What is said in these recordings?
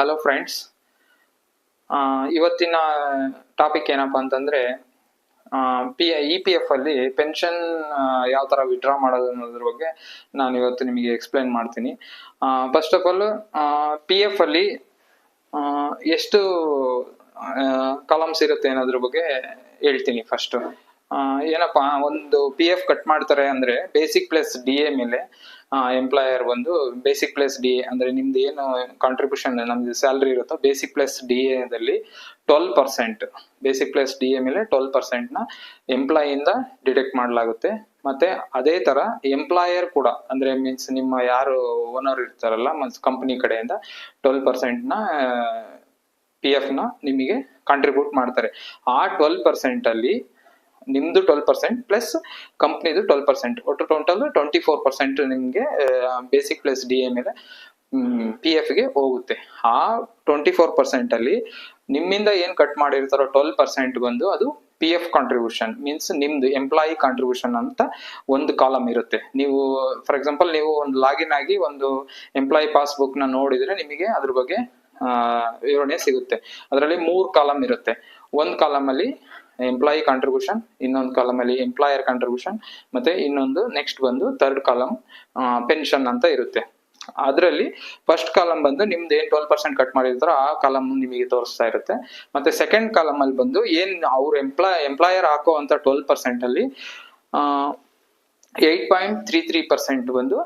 Hello friends. ಇವತ್ತಿನ topic ಏನಪ್ಪ ಅಂತಂದ್ರೆ ಪಿ ಇ ಪಿ ಎಫ್ ಅಲ್ಲಿ ಪೆನ್ಷನ್ ಯಾವ ತರ ವಿಡ್ರಾ ಮಾಡೋದು ಅನ್ನೋದ್ರ ಬಗ್ಗೆ ನಾನು ಇವತ್ತು ನಿಮಗೆ ಎಕ್ಸ್ಪ್ಲೈನ್ ಮಾಡ್ತೀನಿ. First of all P F ಅಲ್ಲಿ ಎಷ್ಟು ಕಾಲಮ್ಸ್ ಇರುತ್ತೆ ಅನ್ನೋದ್ರ ಬಗ್ಗೆ ಹೇಳ್ತೀನಿ ಫಸ್ಟ್ ಏನಪ್ಪಾ, ಒಂದು ಪಿ ಎಫ್ ಕಟ್ ಮಾಡ್ತಾರೆ ಅಂದ್ರೆ ಬೇಸಿಕ್ ಪ್ಲಸ್ ಡಿ ಎ ಮೇಲೆ ಎಂಪ್ಲಾಯರ್ ಬಂದು ಬೇಸಿಕ್ ಪ್ಲಸ್ ಡಿ ಎ ಅಂದ್ರೆ ನಿಮ್ದು ಏನು ಕಾಂಟ್ರಿಬ್ಯೂಷನ್ ನಮ್ದು ಸ್ಯಾಲ್ರಿ ಇರುತ್ತೋ basic plus D ಎದಲ್ಲಿ twelve percent basic plus D A ಮೇಲೆ ಟ್ವೆಲ್ ಪರ್ಸೆಂಟ್ನ ಎಂಪ್ಲಾಯಿಯಿಂದ ಡಿಡಕ್ಟ್ ಮಾಡಲಾಗುತ್ತೆ. ಮತ್ತೆ ಅದೇ ತರ ಎಂಪ್ಲಾಯರ್ ಕೂಡ, ಅಂದ್ರೆ ಮೀನ್ಸ್ ನಿಮ್ಮ ಯಾರು ಓನರ್ ಇರ್ತಾರಲ್ಲ ಕಂಪನಿ ಕಡೆಯಿಂದ ಟ್ವೆಲ್ ಪರ್ಸೆಂಟ್ನ ಪಿ ಎಫ್ನ ನಿಮಗೆ ಕಾಂಟ್ರಿಬ್ಯೂಟ್ ಮಾಡ್ತಾರೆ. ಆ ಟ್ವೆಲ್ ಪರ್ಸೆಂಟ್ ಅಲ್ಲಿ ನಿಮ್ದು ಟ್ವೆಲ್ ಪರ್ಸೆಂಟ್ ಪ್ಲಸ್ ಕಂಪ್ನಿದು ಟ್ವೆಲ್ ಪರ್ಸೆಂಟ್ ಒಟ್ಟು ಟೋಟಲ್ ಟ್ವೆಂಟಿ ಫೋರ್ ಪರ್ಸೆಂಟ್ ನಿಮಗೆ ಬೇಸಿಕ್ ಪ್ಲಸ್ ಡಿ ಎ ಮೇಲೆ ಪಿ ಎಫ್ಗೆ ಹೋಗುತ್ತೆ. ಆ ಟ್ವೆಂಟಿ ಫೋರ್ ಪರ್ಸೆಂಟ್ ಅಲ್ಲಿ ನಿಮ್ಮಿಂದ ಏನು ಕಟ್ ಮಾಡಿರ್ತಾರೋ ಟ್ವೆಲ್ ಪರ್ಸೆಂಟ್ ಬಂದು ಅದು ಪಿ ಎಫ್ ಕಾಂಟ್ರಿಬ್ಯೂಷನ್ ಮೀನ್ಸ್ ನಿಮ್ದು ಎಂಪ್ಲಾಯಿ ಕಾಂಟ್ರಿಬ್ಯೂಷನ್ ಅಂತ ಒಂದು ಕಾಲಮ್ ಇರುತ್ತೆ. ನೀವು ಫಾರ್ ಎಕ್ಸಾಂಪಲ್ ನೀವು ಒಂದು ಲಾಗಿನ್ ಆಗಿ ಒಂದು ಎಂಪ್ಲಾಯಿ ಪಾಸ್ಬುಕ್ನ ನೋಡಿದ್ರೆ ನಿಮಗೆ ಅದ್ರ ಬಗ್ಗೆ ವಿವರಣೆ ಸಿಗುತ್ತೆ. ಅದರಲ್ಲಿ ಮೂರು ಕಾಲಮ್ ಇರುತ್ತೆ. ಒಂದು ಕಾಲಮ್ ಅಲ್ಲಿ ಎಂಪ್ಲಾಯಿ ಕಾಂಟ್ರಿಬ್ಯೂಷನ್ ಇನ್ನೊಂದು ಕಾಲಮ್ ಅಲ್ಲಿ ಎಂಪ್ಲಾಯರ್ ಕಾಂಟ್ರಿಬ್ಯೂಷನ್ ಮತ್ತೆ ಇನ್ನೊಂದು ನೆಕ್ಸ್ಟ್ ಬಂದು ಥರ್ಡ್ ಕಾಲಮ್ ಪೆನ್ಷನ್ ಅಂತ ಇರುತ್ತೆ. ಅದರಲ್ಲಿ ಫಸ್ಟ್ ಕಾಲಮ್ ಬಂದು ನಿಮ್ದು ಏನ್ ಟ್ವೆಲ್ ಪರ್ಸೆಂಟ್ ಕಟ್ ಮಾಡಿರ್ತಾರೋ ಆ ಕಾಲಮ್ ನಿಮಗೆ ತೋರಿಸ್ತಾ ಇರುತ್ತೆ. ಮತ್ತೆ ಸೆಕೆಂಡ್ ಕಾಲಮ್ ಅಲ್ಲಿ ಬಂದು ಏನ್ ಅವ್ರ ಎಂಪ್ಲಾಯ್ ಎಂಪ್ಲಾಯರ್ ಹಾಕೋ ಅಂತ ಟ್ವೆಲ್ ಪರ್ಸೆಂಟ್ ಅಲ್ಲಿ eight point three three percent ಬಂದು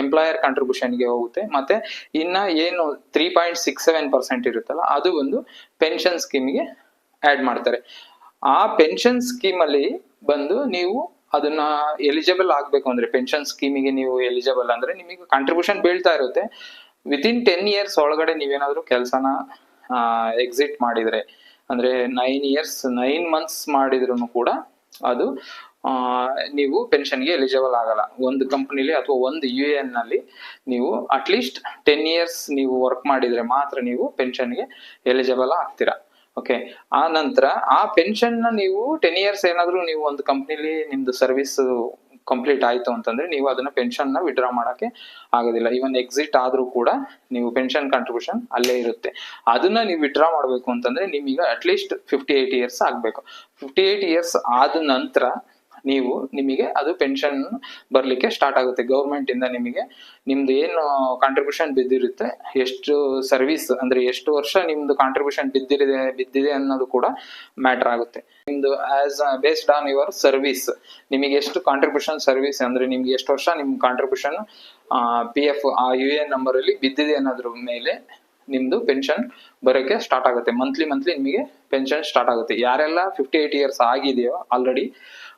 ಎಂಪ್ಲಾಯರ್ ಕಾಂಟ್ರಿಬ್ಯೂಷನ್ಗೆ ಹೋಗುತ್ತೆ. ಮತ್ತೆ ಇನ್ನ ಏನು three point six seven percent ಇರುತ್ತಲ್ಲ, ಅದು ಒಂದು ಪೆನ್ಷನ್ ಸ್ಕೀಮ್ಗೆ ಆಡ್ ಮಾಡ್ತಾರೆ. ಆ ಪೆನ್ಷನ್ ಸ್ಕೀಮ್ ಅಲ್ಲಿ ಬಂದು ನೀವು ಅದನ್ನ ಎಲಿಜಿಬಲ್ ಆಗ್ಬೇಕು ಅಂದ್ರೆ ಪೆನ್ಷನ್ ಸ್ಕೀಮಿಗೆ ನೀವು ಎಲಿಜಿಬಲ್ ಅಂದ್ರೆ ನಿಮಗೆ ಕಾಂಟ್ರಿಬ್ಯೂಷನ್ ಬೀಳ್ತಾ ಇರುತ್ತೆ. ವಿತಿನ್ ಟೆನ್ ಇಯರ್ಸ್ ಒಳಗಡೆ ನೀವೇನಾದ್ರೂ ಕೆಲಸನ ಎಕ್ಸಿಟ್ ಮಾಡಿದ್ರೆ, ಅಂದ್ರೆ ನೈನ್ ಇಯರ್ಸ್ ನೈನ್ ಮಂತ್ಸ್ ಮಾಡಿದ್ರು ಕೂಡ ಅದು ನೀವು ಪೆನ್ಷನ್ಗೆ ಎಲಿಜಿಬಲ್ ಆಗಲ್ಲ. ಒಂದು ಕಂಪ್ನಿಲಿ ಅಥವಾ ಒಂದು ಯು ಎನ್ನಲ್ಲಿ ನೀವು ಅಟ್ಲೀಸ್ಟ್ ಟೆನ್ ಇಯರ್ಸ್ ನೀವು ವರ್ಕ್ ಮಾಡಿದ್ರೆ ಮಾತ್ರ ನೀವು ಪೆನ್ಷನ್ಗೆ ಎಲಿಜಿಬಲ್ ಆಗ್ತೀರಾ. ಓಕೆ ಆ ನಂತರ ಆ ಪೆನ್ಷನ್ನ ನೀವು ಟೆನ್ ಇಯರ್ಸ್ ಏನಾದರೂ ನೀವು ಒಂದು ಕಂಪ್ನಿಲಿ ನಿಮ್ದು ಸರ್ವಿಸ್ ಕಂಪ್ಲೀಟ್ ಆಯ್ತು ಅಂತಂದ್ರೆ ನೀವು ಅದನ್ನ ಪೆನ್ಷನ್ನ ವಿಡ್ರಾ ಮಾಡಕ್ಕೆ ಆಗೋದಿಲ್ಲ. ಈವನ್ ಎಕ್ಸಿಟ್ ಆದ್ರೂ ಕೂಡ ನೀವು ಪೆನ್ಷನ್ ಕಾಂಟ್ರಿಬ್ಯೂಷನ್ ಅಲ್ಲೇ ಇರುತ್ತೆ. ಅದನ್ನ ನೀವು ವಿಡ್ರಾ ಮಾಡಬೇಕು ಅಂತಂದ್ರೆ ನಿಮಗೆ at least fifty eight years ಆಗ್ಬೇಕು. ಫಿಫ್ಟಿ ಏಟ್ ಇಯರ್ಸ್ ಆದ ನಂತರ ನೀವು ನಿಮಗೆ ಅದು ಪೆನ್ಷನ್ ಬರ್ಲಿಕ್ಕೆ ಸ್ಟಾರ್ಟ್ ಆಗುತ್ತೆ. ಗೌರ್ಮೆಂಟ್ ಇಂದ ನಿಮಗೆ ನಿಮ್ದು ಏನು ಕಾಂಟ್ರಿಬ್ಯೂಷನ್ ಬಿದ್ದಿರುತ್ತೆ, ಎಷ್ಟು ಸರ್ವಿಸ್ ಅಂದ್ರೆ ಎಷ್ಟು ವರ್ಷ ನಿಮ್ದು ಕಾಂಟ್ರಿಬ್ಯೂಷನ್ ಬಿದ್ದಿರಿದೆ, ಬಿದ್ದಿದೆ ಅನ್ನೋದು ಕೂಡ ಮ್ಯಾಟರ್ ಆಗುತ್ತೆ. ನಿಮ್ದು as based on your service ನಿಮಗೆ ಎಷ್ಟು ಕಾಂಟ್ರಿಬ್ಯೂಷನ್ ಸರ್ವಿಸ್ ಅಂದ್ರೆ ನಿಮ್ಗೆ ಎಷ್ಟು ವರ್ಷ ನಿಮ್ ಕಾಂಟ್ರಿಬ್ಯೂಷನ್ ಪಿ ಎಫ್ ಆ ಯು ಎನ್ ನಂಬರ್ ಅಲ್ಲಿ ಬಿದ್ದಿದೆ ಅನ್ನೋದ್ರ ಮೇಲೆ ನಿಮ್ದು ಪೆನ್ಷನ್ ಬರೋಕೆ ಸ್ಟಾರ್ಟ್ ಆಗುತ್ತೆ. ಮಂತ್ಲಿ ಮಂತ್ಲಿ ನಿಮಗೆ ಪೆನ್ಷನ್ ಸ್ಟಾರ್ಟ್ ಆಗುತ್ತೆ. ಯಾರೆಲ್ಲ ಫಿಫ್ಟಿ ಏಟ್ ಇಯರ್ಸ್ ಆಗಿದೆಯೋ ಆಲ್ರೆಡಿ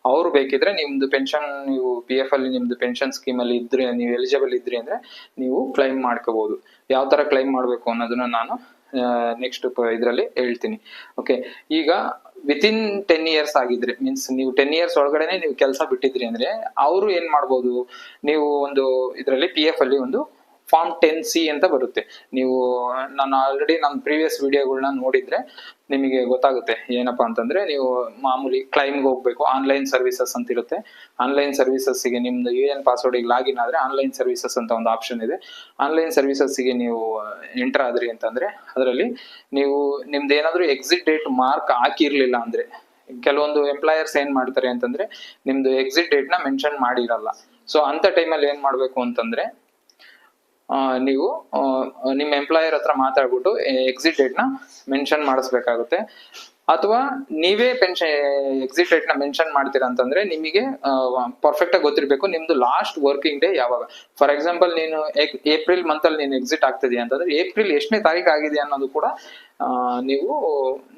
ಅವ್ರು ಬೇಕಿದ್ರೆ ನಿಮ್ದು ಪೆನ್ಷನ್ ನೀವು ಪಿ ಎಫ್ ಅಲ್ಲಿ ನಿಮ್ದು ಪೆನ್ಷನ್ ಸ್ಕೀಮ್ ಅಲ್ಲಿ ಇದ್ರೆ, ನೀವು ಎಲಿಜಿಬಲ್ ಇದ್ರಿ ಅಂದ್ರೆ ನೀವು ಕ್ಲೈಮ್ ಮಾಡ್ಕೋಬಹುದು ಯಾವ ತರ ಕ್ಲೈಮ್ ಮಾಡಬೇಕು ಅನ್ನೋದನ್ನ ನಾನು ನೆಕ್ಸ್ಟ್ ಇದರಲ್ಲಿ ಹೇಳ್ತೀನಿ. ಓಕೆ ಈಗ ವಿತಿನ್ ಟೆನ್ ಇಯರ್ಸ್ ಆಗಿದ್ರೆ ಮೀನ್ಸ್ ನೀವು ಟೆನ್ ಇಯರ್ಸ್ ಒಳಗಡೆನೆ ನೀವು ಕೆಲಸ ಬಿಟ್ಟಿದ್ರಿ ಅಂದ್ರೆ, ಅವರು ಏನ್ ಮಾಡ್ಬೋದು? ನೀವು ಒಂದು ಇದರಲ್ಲಿ ಪಿ ಎಫ್ ಅಲ್ಲಿ ಒಂದು ಫಾರ್ಮ್ ಟೆನ್ ಸಿ ಅಂತ ಬರುತ್ತೆ. ನೀವು, ನಾನು ಆಲ್ರೆಡಿ ನನ್ನ ಪ್ರೀವಿಯಸ್ ವಿಡಿಯೋಗಳನ್ನ ನೋಡಿದ್ರೆ ನಿಮಗೆ ಗೊತ್ತಾಗುತ್ತೆ ಏನಪ್ಪಾ ಅಂತಂದ್ರೆ ನೀವು ಮಾಮೂಲಿ ಕ್ಲೈಮ್ಗೆ ಹೋಗ್ಬೇಕು ಆನ್ಲೈನ್ ಸರ್ವಿಸಸ್ ಅಂತ ಇರುತ್ತೆ. ಆನ್ಲೈನ್ ಸರ್ವಿಸಸ್ಗೆ ನಿಮ್ದು ಯು ಎನ್ ಪಾಸ್ವರ್ಡಿಗೆ ಲಾಗಿನ್ ಆದ್ರೆ ಆನ್ಲೈನ್ ಸರ್ವಿಸಸ್ ಅಂತ ಒಂದು ಆಪ್ಷನ್ ಇದೆ. ಆನ್ಲೈನ್ ಸರ್ವಿಸಸ್ಗೆ ನೀವು ಎಂಟರ್ ಆದ್ರಿ ಅಂತಂದ್ರೆ ಅದರಲ್ಲಿ ನೀವು ನಿಮ್ದು ಏನಾದರೂ ಎಕ್ಸಿಟ್ ಡೇಟ್ ಮಾರ್ಕ್ ಹಾಕಿರ್ಲಿಲ್ಲ ಅಂದ್ರೆ, ಕೆಲವೊಂದು ಎಂಪ್ಲಾಯರ್ಸ್ ಏನ್ ಮಾಡ್ತಾರೆ ಅಂತಂದ್ರೆ ನಿಮ್ದು ಎಕ್ಸಿಟ್ ಡೇಟ್ನ ಮೆನ್ಷನ್ ಮಾಡಿರಲ್ಲ. ಸೊ ಅಂತ ಟೈಮಲ್ಲಿ ಏನ್ ಮಾಡ್ಬೇಕು ಅಂತಂದ್ರೆ ನೀವು ನಿಮ್ಮ ಎಂಪ್ಲಾಯರ್ ಹತ್ರ ಮಾತಾಡ್ಬಿಟ್ಟು ಎಕ್ಸಿಟ್ ಡೇಟ್ನ ಮೆನ್ಷನ್ ಮಾಡಿಸ್ಬೇಕಾಗುತ್ತೆ. ಅಥವಾ ನೀವೇ ಪೆನ್ಷನ್ ಎಕ್ಸಿಟ್ ಡೇಟ್ನ ಮೆನ್ಷನ್ ಮಾಡ್ತೀರಾ ಅಂತಂದ್ರೆ ನಿಮಗೆ ಪರ್ಫೆಕ್ಟ್ ಆಗಿ ಗೊತ್ತಿರಬೇಕು ನಿಮ್ದು ಲಾಸ್ಟ್ ವರ್ಕಿಂಗ್ ಡೇ ಯಾವಾಗ. ಫಾರ್ ಎಕ್ಸಾಂಪಲ್ ನೀನು ಏಪ್ರಿಲ್ ಮಂತ್ ಅಲ್ಲಿ ನೀನು ಎಕ್ಸಿಟ್ ಆಗ್ತಿದೆಯಾ ಅಂತಂದ್ರೆ ಏಪ್ರಿಲ್ ಎಷ್ಟನೇ ತಾರೀಕು ಆಗಿದೆ ಅನ್ನೋದು ಕೂಡ ನೀವು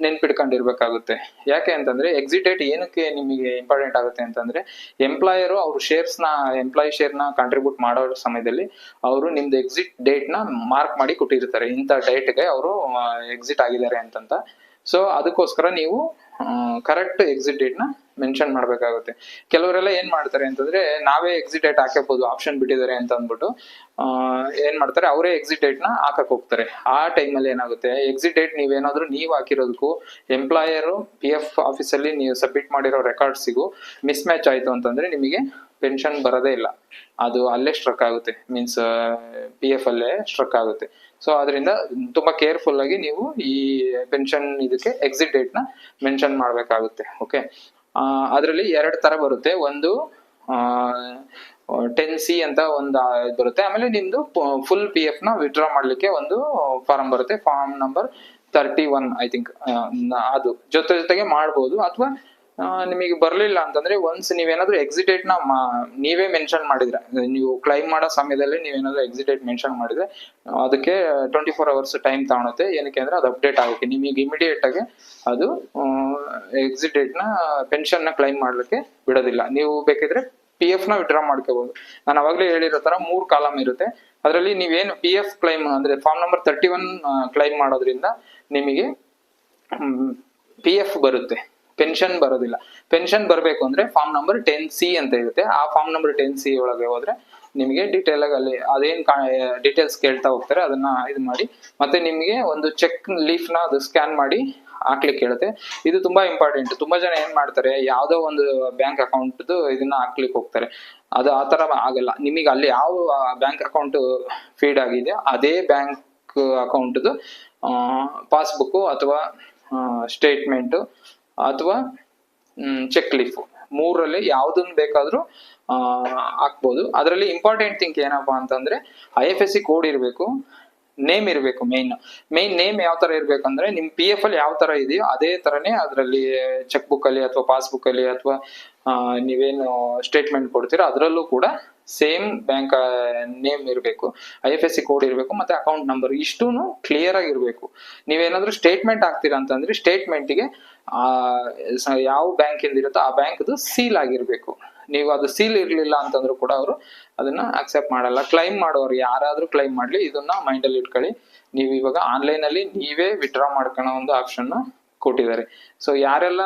ನೆನ್ಪಿಟ್ಕೊಂಡಿರ್ಬೇಕಾಗುತ್ತೆ. ಯಾಕೆ ಅಂತಂದ್ರೆ ಎಕ್ಸಿಟ್ ಡೇಟ್ ಏನಕ್ಕೆ ನಿಮಗೆ ಇಂಪಾರ್ಟೆಂಟ್ ಆಗುತ್ತೆ ಅಂತಂದ್ರೆ ಎಂಪ್ಲಾಯರು ಅವ್ರ ಶೇರ್ಸ್ನ ಎಂಪ್ಲಾಯಿ ಶೇರ್ನ ಕಾಂಟ್ರಿಬ್ಯೂಟ್ ಮಾಡೋ ಸಮಯದಲ್ಲಿ ಅವರು ನಿಮ್ದು ಎಕ್ಸಿಟ್ ಡೇಟ್ನ ಮಾರ್ಕ್ ಮಾಡಿ ಕೊಟ್ಟಿರ್ತಾರೆ. ಇಂಥ ಡೇಟ್ಗೆ ಅವರು ಎಕ್ಸಿಟ್ ಆಗಿದ್ದಾರೆ ಅಂತಂತ. ಸೊ ಅದಕ್ಕೋಸ್ಕರ ನೀವು ಕರೆಕ್ಟ್ ಎಕ್ಸಿಟ್ ಡೇಟ್ನ ಮೆನ್ಷನ್ ಮಾಡ್ಬೇಕಾಗುತ್ತೆ. ಕೆಲವರೆಲ್ಲ ಏನ್ ಮಾಡ್ತಾರೆ ಅಂತಂದ್ರೆ, ನಾವೇ ಎಕ್ಸಿಟ್ ಡೇಟ್ ಹಾಕಬಹುದು ಆಪ್ಷನ್ ಬಿಟ್ಟಿದ್ದಾರೆ ಅಂತ ಅಂದ್ಬಿಟ್ಟು ಏನ್ ಮಾಡ್ತಾರೆ, ಅವರೇ ಎಕ್ಸಿಟ್ ಡೇಟ್ನ ಹಾಕಕ್ ಹೋಗ್ತಾರೆ. ಆ ಟೈಮಲ್ಲಿ ಏನಾಗುತ್ತೆ ಎಕ್ಸಿಟ್ ಡೇಟ್ ನೀವೇನಾದ್ರೂ ನೀವು ಹಾಕಿರೋದಕ್ಕೂ ಎಂಪ್ಲಾಯರು ಪಿ ಎಫ್ ಆಫೀಸಲ್ಲಿ ನೀವು ಸಬ್ಮಿಟ್ ಮಾಡಿರೋ ರೆಕಾರ್ಡ್ಸಿಗೂ ಮಿಸ್ ಮ್ಯಾಚ್ ಆಯ್ತು ಅಂತಂದ್ರೆ ನಿಮಗೆ ಪೆನ್ಷನ್ ಬರೋದೇ ಇಲ್ಲ. ಅದು ಅಲ್ಲೇ ಸ್ಟ್ರಕ್ ಆಗುತ್ತೆ. ಮೀನ್ಸ್ ಪಿ ಎಫ್ ಅಲ್ಲೇ ಸ್ಟ್ರಕ್ ಆಗುತ್ತೆ. ಸೊ ಅದರಿಂದ ತುಂಬಾ ಕೇರ್ಫುಲ್ ಆಗಿ ನೀವು ಈ ಪೆನ್ಷನ್ ಇದಕ್ಕೆ ಎಕ್ಸಿಟ್ ಡೇಟ್ನ ಮೆನ್ಷನ್ ಮಾಡ್ಬೇಕಾಗುತ್ತೆ. ಓಕೆ ಅದರಲ್ಲಿ ಎರಡು ತರ ಬರುತ್ತೆ. ಒಂದು ಟೆನ್ ಸಿ ಅಂತ ಒಂದು ಬರುತ್ತೆ. ಆಮೇಲೆ ನಿಮ್ದು ಫುಲ್ ಪಿ ಎಫ್ನ ವಿಡ್ರಾ ಮಾಡ್ಲಿಕ್ಕೆ ಒಂದು ಫಾರ್ಮ್ ಬರುತ್ತೆ. Form number thirty one I think ಅದು. ಜೊತೆ ಜೊತೆಗೆ ಮಾಡ್ಬೋದು. ಅಥವಾ ನಿಮಗೆ ಬರಲಿಲ್ಲ ಅಂತಂದ್ರೆ ಒನ್ಸ್ ನೀವೇನಾದ್ರೂ ಎಕ್ಸಿಟೇಟ್ನ ನೀವೇ ಮೆನ್ಷನ್ ಮಾಡಿದ್ರೆ. ನೀವು ಕ್ಲೈಮ್ ಮಾಡೋ ಸಮಯದಲ್ಲಿ ನೀವೇನಾದ್ರೂ ಎಕ್ಸಿಟೇಟ್ ಮೆನ್ಷನ್ ಮಾಡಿದ್ರೆ, ಅದಕ್ಕೆ ಟ್ವೆಂಟಿ ಫೋರ್ ಅವರ್ಸ್ ಟೈಮ್ ತಗೊಳುತ್ತೆ. ಏನಕ್ಕೆ ಅಂದ್ರೆ ಅದು ಅಪ್ಡೇಟ್ ಆಗುತ್ತೆ ನಿಮಗೆ ಇಮಿಡಿಯೇಟ್ ಆಗಿ ಅದು ಎಕ್ಸಿಟೇಟ್ನ ಪೆನ್ಷನ್ನ ಕ್ಲೈಮ್ ಮಾಡ್ಲಿಕ್ಕೆ ಬಿಡೋದಿಲ್ಲ. ನೀವು ಬೇಕಿದ್ರೆ ಪಿ ಎಫ್ನ ವಿಡ್ರಾ ಮಾಡ್ಕೋಬಹುದು ನಾನು ಅವಾಗಲೇ ಹೇಳಿರೋ ತರ ಮೂರ್ ಕಾಲಮ್ ಇರುತ್ತೆ. ಅದರಲ್ಲಿ ನೀವೇನು ಪಿ ಎಫ್ ಕ್ಲೈಮ್ ಅಂದ್ರೆ form number thirty one claim ಮಾಡೋದ್ರಿಂದ ನಿಮಗೆ ಪಿ ಎಫ್ ಬರುತ್ತೆ. ಪೆನ್ಷನ್ ಬರೋದಿಲ್ಲ. ಪೆನ್ಷನ್ ಬರಬೇಕು ಅಂದ್ರೆ ಫಾರ್ಮ್ ನಂಬರ್ ಟೆನ್ ಸಿ ಅಂತ ಇರುತ್ತೆ. ಆ ಫಾರ್ಮ್ ನಂಬರ್ ಟೆನ್ ಸಿ ಒಳಗೆ ಹೋದ್ರೆ ನಿಮಗೆ ಡೀಟೇಲ್ ಆಗಿ ಅಲ್ಲಿ ಅದೇನ್ ಡೀಟೇಲ್ಸ್ ಕೇಳ್ತಾ ಹೋಗ್ತಾರೆ, ಅದನ್ನ ಇದು ಮಾಡಿ ಮತ್ತೆ ನಿಮಗೆ ಒಂದು ಚೆಕ್ ಲೀಫ್ನ ಅದು ಸ್ಕ್ಯಾನ್ ಮಾಡಿ ಹಾಕ್ಲಿಕ್ಕೆ ಹೇಳುತ್ತೆ. ಇದು ತುಂಬಾ ಇಂಪಾರ್ಟೆಂಟ್ ತುಂಬಾ ಜನ ಏನ್ ಮಾಡ್ತಾರೆ, ಯಾವ್ದೋ ಒಂದು ಬ್ಯಾಂಕ್ ಅಕೌಂಟ್ ಇದನ್ನ ಹಾಕ್ಲಿಕ್ಕೆ ಹೋಗ್ತಾರೆ. ಅದು ಆ ತರ ಆಗಲ್ಲ. ನಿಮಗೆ ಅಲ್ಲಿ ಯಾವ ಬ್ಯಾಂಕ್ ಅಕೌಂಟ್ ಫೀಡ್ ಆಗಿದೆ ಅದೇ ಬ್ಯಾಂಕ್ ಅಕೌಂಟ್ದು ಪಾಸ್ಬುಕ್ ಅಥವಾ ಸ್ಟೇಟ್ಮೆಂಟ್ ಅಥವಾ ಚೆಕ್ ಲೀಫ್ ಮೂರರಲ್ಲಿ ಯಾವ್ದನ್ನ ಬೇಕಾದ್ರೂ ಹಾಕ್ಬೋದು. ಅದರಲ್ಲಿ ಇಂಪಾರ್ಟೆಂಟ್ ಥಿಂಗ್ ಏನಪ್ಪಾ ಅಂತಂದ್ರೆ I F S C code ಇರಬೇಕು ನೇಮ್ ಇರಬೇಕು ಮೇನ್ ಮೇನ್ ನೇಮ್ ಯಾವ ತರ ಇರ್ಬೇಕಂದ್ರೆ, ನಿಮ್ ಪಿ ಎಫ್ ಅಲ್ಲಿ ಯಾವ ತರ ಇದೆಯೋ ಅದೇ ತರನೇ ಅದರಲ್ಲಿ ಚೆಕ್ ಬುಕ್ ಅಲ್ಲಿ ಅಥವಾ ಪಾಸ್ಬುಕ್ ಅಲ್ಲಿ ಅಥವಾ ನೀವೇನು ಸ್ಟೇಟ್ಮೆಂಟ್ ಕೊಡ್ತೀರಾ ಅದರಲ್ಲೂ ಕೂಡ ಸೇಮ್ ಬ್ಯಾಂಕ್ ನೇಮ್ ಇರಬೇಕು. I F S C code ಇರಬೇಕು, ಮತ್ತೆ ಅಕೌಂಟ್ ನಂಬರ್ ಇಷ್ಟೂ ಕ್ಲಿಯರ್ ಆಗಿರ್ಬೇಕು ನೀವೇನಾದ್ರೂ ಸ್ಟೇಟ್ಮೆಂಟ್ ಹಾಕ್ತೀರಾ ಅಂತಂದ್ರೆ ಸ್ಟೇಟ್ಮೆಂಟ್ಗೆ ಯಾವ ಬ್ಯಾಂಕ್ ಇರುತ್ತೋ ಆ ಬ್ಯಾಂಕ್ದು ಸೀಲ್ ಆಗಿರ್ಬೇಕು. ನೀವು ಅದು ಸೀಲ್ ಇರಲಿಲ್ಲ ಅಂತಂದ್ರೂ ಕೂಡ ಅವರು ಅದನ್ನ ಅಕ್ಸೆಪ್ಟ್ ಮಾಡಲ್ಲ. ಕ್ಲೈಮ್ ಮಾಡೋರು ಯಾರಾದ್ರೂ ಕ್ಲೈಮ್ ಮಾಡ್ಲಿ, ಇದನ್ನ ಮೈಂಡ್ ಅಲ್ಲಿ ಇಟ್ಕೊಳ್ಳಿ. ನೀವು ಇವಾಗ ಆನ್ಲೈನ್ ಅಲ್ಲಿ ನೀವೇ ವಿಡ್ರಾ ಮಾಡ್ಕೊಳ್ಳೋ ಒಂದು ಆಪ್ಷನ್ ಕೊಟ್ಟಿದ್ದಾರೆ. ಸೊ ಯಾರೆಲ್ಲ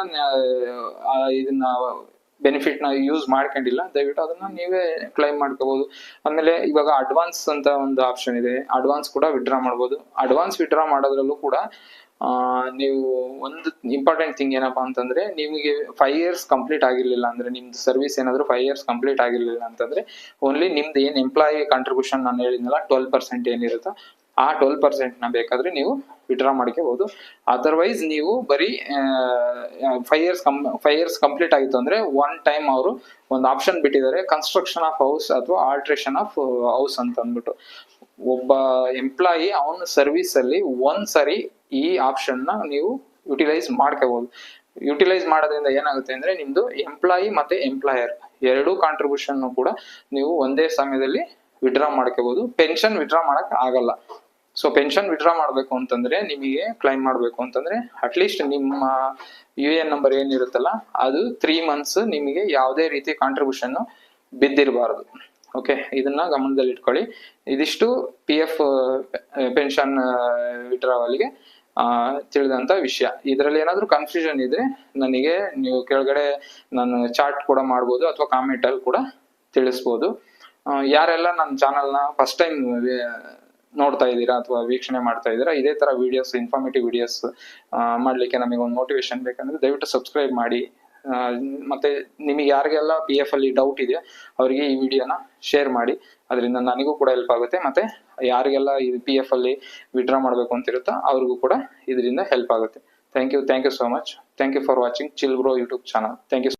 ಇದನ್ನ ಬೆನಿಫಿಟ್ನ ಯೂಸ್ ಮಾಡ್ಕೊಂಡಿಲ್ಲ. ದಯವಿಟ್ಟು ಅದನ್ನ ನೀವೇ ಕ್ಲೈಮ್ ಮಾಡ್ಕೋಬಹುದು ಆಮೇಲೆ ಇವಾಗ ಅಡ್ವಾನ್ಸ್ ಅಂತ ಒಂದು ಆಪ್ಷನ್ ಇದೆ. ಅಡ್ವಾನ್ಸ್ ಕೂಡ ವಿಡ್ರಾ ಮಾಡ್ಬೋದು. ಅಡ್ವಾನ್ಸ್ ವಿಡ್ರಾ ಮಾಡೋದ್ರಲ್ಲೂ ಕೂಡ ನೀವು ಒಂದು ಇಂಪಾರ್ಟೆಂಟ್ ಥಿಂಗ್ ಏನಪ್ಪಾ ಅಂತಂದ್ರೆ, ನಿಮಗೆ ಫೈವ್ ಇಯರ್ಸ್ ಕಂಪ್ಲೀಟ್ ಆಗಿರ್ಲಿಲ್ಲ ಅಂದ್ರೆ, ನಿಮ್ದು ಸರ್ವಿಸ್ ಏನಾದ್ರು ಫೈವ್ ಇಯರ್ಸ್ ಕಂಪ್ಲೀಟ್ ಆಗಿರ್ಲಿಲ್ಲ ಅಂತಂದ್ರೆ ಓನ್ಲಿ ನಿಮ್ದು ಏನ್ ಎಂಪ್ಲಾಯಿ ಕಾಂಟ್ರಿಬ್ಯೂಷನ್ ನಾನು ಹೇಳಿದ್ನಲ್ಲ ಟ್ವೆಲ್ ಪರ್ಸೆಂಟ್ ಏನಿರುತ್ತೋ ಆ ಟ್ವೆಲ್ ಪರ್ಸೆಂಟ್ನ ಬೇಕಾದ್ರೆ ನೀವು ವಿಡ್ರಾ ಮಾಡ್ಕೋಬಹುದು. ಅದರ್ವೈಸ್ ನೀವು ಬರೀ ಫೈವ್ ಇಯರ್ಸ್ ಕಂ ಫೈವ್ ಇಯರ್ಸ್ ಕಂಪ್ಲೀಟ್ ಆಯಿತು ಅಂದ್ರೆ ಒನ್ ಟೈಮ್ ಅವರು ಒಂದು ಆಪ್ಷನ್ ಬಿಟ್ಟಿದ್ದಾರೆ ಕನ್ಸ್ಟ್ರಕ್ಷನ್ ಆಫ್ ಹೌಸ್ ಅಥವಾ ಆಲ್ಟ್ರೇಷನ್ ಆಫ್ ಹೌಸ್ ಅಂತ ಅಂದ್ಬಿಟ್ಟು. ಒಬ್ಬ ಎಂಪ್ಲಾಯಿ ಅವನ ಸರ್ವಿಸ್ ಅಲ್ಲಿ ಒಂದ್ ಸರಿ ಈ ಆಪ್ಷನ್ನ ನೀವು ಯುಟಿಲೈಸ್ ಮಾಡ್ಕೋಬಹುದು. ಯುಟಿಲೈಸ್ ಮಾಡೋದ್ರಿಂದ ಏನಾಗುತ್ತೆ ಅಂದ್ರೆ ನಿಮ್ದು ಎಂಪ್ಲಾಯಿ ಮತ್ತೆ ಎಂಪ್ಲಾಯರ್ ಎರಡೂ ಕಾಂಟ್ರಿಬ್ಯೂಷನ್ ಕೂಡ ನೀವು ಒಂದೇ ಸಮಯದಲ್ಲಿ ವಿಡ್ರಾ ಮಾಡ್ಕೋಬಹುದು. ಪೆನ್ಷನ್ ವಿಡ್ರಾ ಮಾಡಕ್ ಆಗಲ್ಲ. ಸೊ ಪೆನ್ಷನ್ ವಿಡ್ರಾ ಮಾಡಬೇಕು ಅಂತಂದ್ರೆ ನಿಮಗೆ ಕ್ಲೈಮ್ ಮಾಡಬೇಕು ಅಂತಂದ್ರೆ ಅಟ್ಲೀಸ್ಟ್ ನಿಮ್ಮ ಯು ಎನ್ ನಂಬರ್ ಏನಿರುತ್ತಲ್ಲ ಅದು ತ್ರೀ ಮಂತ್ಸ್ ನಿಮಗೆ ಯಾವುದೇ ರೀತಿ ಕಾಂಟ್ರಿಬ್ಯೂಷನ್ ಬಿದ್ದಿರಬಾರದು. ಓಕೆ ಇದನ್ನ ಗಮನದಲ್ಲಿ ಇಟ್ಕೊಳ್ಳಿ. ಇದಿಷ್ಟು ಪಿ ಎಫ್ ಪೆನ್ಷನ್ ವಿಡ್ರಾವಲ್ಗೆ ತಿಳಿದಂತ ವಿಷಯ. ಇದರಲ್ಲಿ ಏನಾದರೂ ಕನ್ಫ್ಯೂಷನ್ ಇದ್ರೆ ನನಗೆ ನೀವು ಕೆಳಗಡೆ ನಾನು ಚಾರ್ಟ್ ಕೂಡ ಮಾಡ್ಬೋದು ಅಥವಾ ಕಾಮೆಂಟ್ ಅಲ್ಲಿ ಕೂಡ ತಿಳಿಸ್ಬೋದು. ಯಾರೆಲ್ಲ ನನ್ನ ಚಾನಲ್ನ ಫಸ್ಟ್ ಟೈಮ್ ನೋಡ್ತಾ ಇದ್ದೀರಾ ಅಥವಾ ವೀಕ್ಷಣೆ ಮಾಡ್ತಾ ಇದ್ದೀರಾ, ಇದೇ ತರ ವಿಡಿಯೋಸ್ ಇನ್ಫಾರ್ಮೇಟಿವ್ ವಿಡಿಯೋಸ್ ಮಾಡ್ಲಿಕ್ಕೆ ನಮಗೆ ಒಂದು ಮೋಟಿವೇಶನ್ ಬೇಕಂದ್ರೆ ದಯವಿಟ್ಟು ಸಬ್ಸ್ಕ್ರೈಬ್ ಮಾಡಿ. ಮತ್ತೆ ನಿಮಗೆ ಯಾರಿಗೆಲ್ಲ ಪಿ ಎಫ್ ಅಲ್ಲಿ ಡೌಟ್ ಇದೆಯೋ ಅವರಿಗೆ ಈ ವಿಡಿಯೋನ ಶೇರ್ ಮಾಡಿ. ಅದರಿಂದ ನನಗೂ ಕೂಡ ಹೆಲ್ಪ್ ಆಗುತ್ತೆ. ಮತ್ತೆ ಯಾರಿಗೆಲ್ಲ ಈ ಪಿ ಎಫ್ ಅಲ್ಲಿ ವಿಡ್ರಾ ಮಾಡಬೇಕು ಅಂತಿರುತ್ತೋ ಅವ್ರಿಗೂ ಕೂಡ ಇದರಿಂದ ಹೆಲ್ಪ್ ಆಗುತ್ತೆ. Thank you thank you so much thank you for watching chill bro YouTube channel thank you